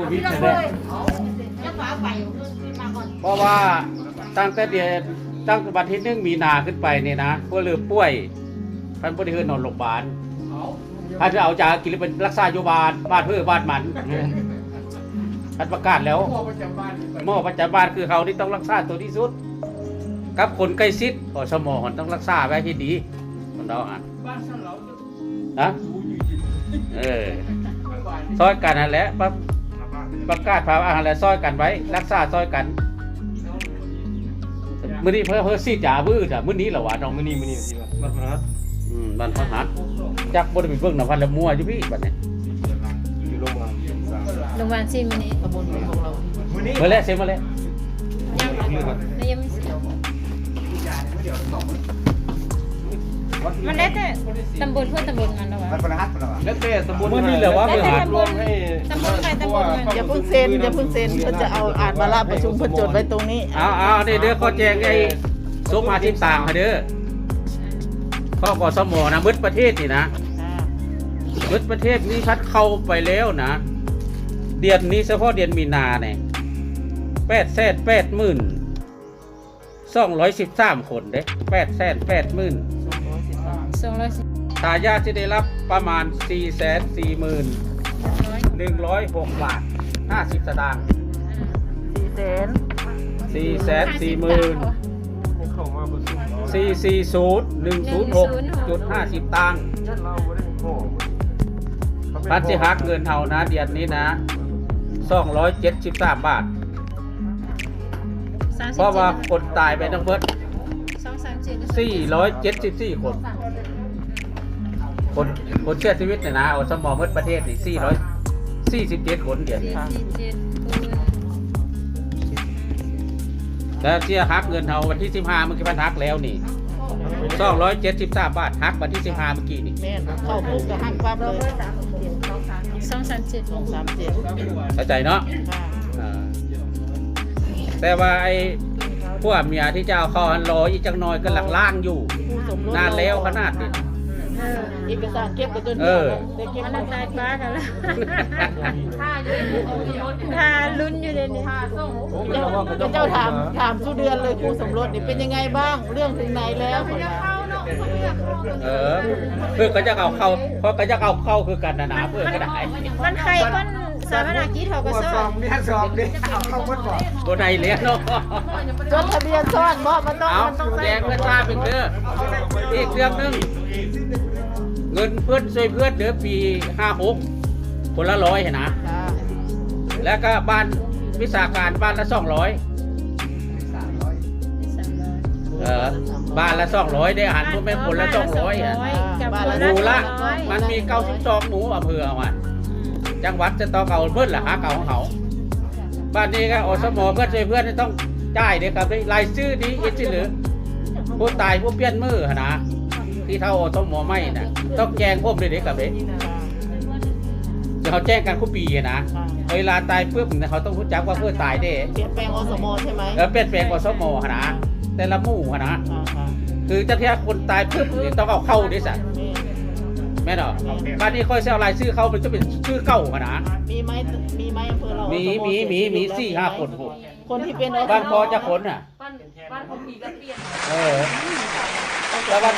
ควิดนี่แหละเพราะว่าตั้งแต่เดือนตั้งแต่วันที่หนึ่งมีนาขึ้นไปเนี่ยนะพวกเรือป่วยท่านผู้ที่เฮือนอนโรงพยาบาลท่านจะเอาจากกินเป็นรักษาโยบาลบ้านเพื่อบ้านมันท่านประกาศแล้วหม้อประจำบ้านคือเขาที่ต้องรักษาตัวที่สุดกับคนใกล้ชิดอสมองต้องรักษาไว้ให้ดีคนเราอะบ้านเราจะนะเออซอยกันนั่นแหละประ ประกาศภาวะอะไรซอยกันไว้ รักษาซอยกันมื้อนี้เพื่อเพื่อซีดยาบื้อจ้ะมื้อนี้เหรอวะน้องมื้อนี้มื้อนี้สิวะมาหาอืมบ้านพระหัสจักบ่ได้ไปเบิ่งนำพันละมัวอยู่พี่บัดนี้อยู่โรงพยาบาลโรงพยาบาลซีมินิตำบลของเราวันนี้เมื่อแล้วเสร็จมาแล้วยังไม่ยังไม่เสร็จมันแล้วแต่ตำบลเพื่อนตำบลมันแล้ววะมันประหัตมันหรอแล้วแต่ตำบลมื้อนี้เหรอวะแล้วเพื่อแต่หาตำบล ตำบลใครตำบลมันอย่าเพิ่งเซ็นอย่าเพิ่งเซ็นเพื่อจะเอาอ่านวาระประชุมเพื่อจดไว้ตรงนี้เอาเอานี่เด้อขอแจ้งไอ้สมมาทิมต่างให้เด้อข้อกสมนะมึดประเทศนี่นะมึดประเทศนี้ชัดเข้าไปแล้วนะ เดือนนี้เฉพาะเดือนมีนาเนี่ยแปดแสนแปดหมื่นสองร้อยสิบสามคนเด้แปดแสนแปดหมื่นสองร้อยสิบทายาทที่ได้รับประมาณสี่แสนสี่หมื่น ร้อยหนึ่งร้อยหกบาทห้าสิบสตางค์สี่แสนสี่แสนสี่หมื่นเข้ามาประชุมสี่สี่ศูนย์หนึ่งศูนย์หกจุดห้าสิบตังค์ยันเราไม่ได้พ่อพันสิหักเงินเท่านะ เดือนนี้นะสองร้อยเจ็ดสิบสามบาทสามสิบเพราะว่าคนตายไปทั้งเบิดสองสามเจ็ดสี่ร้อยเจ็ดสิบสี่คน คนคนเสียชีวิตเนี่ยนะเอาสมองเมื่อประเทศนี่สี่ร้อย สี่สิบเจ็ดคนเดียวสี่สิบเจ็ดคูณแล้วเสียหักเงินเท่าวันที่สิบห้าเมื่อกี้พันหักแล้วนี่สองร้อยเจ็ดสิบสามบาทหักวันที่สิบห้าเมื่อกี้นี่แม่นเข้าปุ๊บก็หักปั๊บเลยสองสามเจ็ดสองสามเจ็ดเข้าใจเนาะค่ะอ่าแต่ว่าไอ้พวกเมียที่จะเอาเข้าหันรออีกจังน้อยก็หลักล่างอยู่ผู้สมรสนานแล้วขนาดนี้ เออเอกสารเก็บกันจนเออได้เก็บอันมานั้นตายป้ากันแล้วถ้าลุ้นอยู่เลยเนี่ยเจ้าเจ้าถามถามสุเดือนเลยครูสมรสนี่เป็นยังไงบ้าง เรื่องถึงไหนแล้วคนละเออ เพื่อก็จะเอาเข้าเพราะก็จะเอาเข้าคือกันนะนะเพื่อก็ได้มันใครก้น สามนากีเขาก็สซ่อองนเนี่ยสองเนี่ยเอาเข้าวัดก่อนบนไหนเลี้ยงเนาะจดทะเบียนซ่อนเพราะมันต้องเอามันต้องแดใส่งเพื่อนทราบเป็นเด้ออีกเรื่องหนึงเงินเพื่อนช่วยเพื่อนเดือปีห้าหกคนละร้อยเห็นนะค่ะแล้วก็บ้านวิสาการบ้านละสองร้อยสามร้อยเออบ้านละสองร้อยได้อาหารพวกแม่คนละสองร้อยอะกับคนหมูละร้อยมันมีเก้าสิบสองหมูอำเภอเอามา จังหวัดจะต้องเอาเพื่อนละหาเก่าของเขาบ้านนี้ก็อสมอเพื่อนช่วยเพื่อนต้องจ่ายเด้อครับได้รายชื่อนี้อีกสิหรือผู้ตายผู้เปลี่ยนมือหั่นนะที่เท่าอสมอไม่น่ะต้องแจ้งพวกเด็กกับเด็กเดี๋ยวเขาแจ้งกันคู่ปีอะนะเวลาตายปุ๊บเนี่ยเขาต้องรู้จักว่าเพื่อนตายเด้เปลี่ยนแปลงอสมใช่ไหมเออเปลี่ยนแปลงอสมหั่นนะแต่ละหมู่หั่นนะค่ะค่ะคือจะเทียคนตายปุ๊บเนี่ยต้องเอาเข้าด้วยสัตว์นี่ แม่นเหรอบ้านนี้ค่อยเซลรายชื่อเขามันจะเป็นชื่อเก่าหั่นนะมีไหมมีไหมอำเภอเรามีอสมีมีมีเสียชีวิตสี่ห้าคนพวกคนที่เป็นอสมบ้านพอจะคนอะ บ้านบ้านของพี่ก็เปลี่ยน เออแล้วบ้าน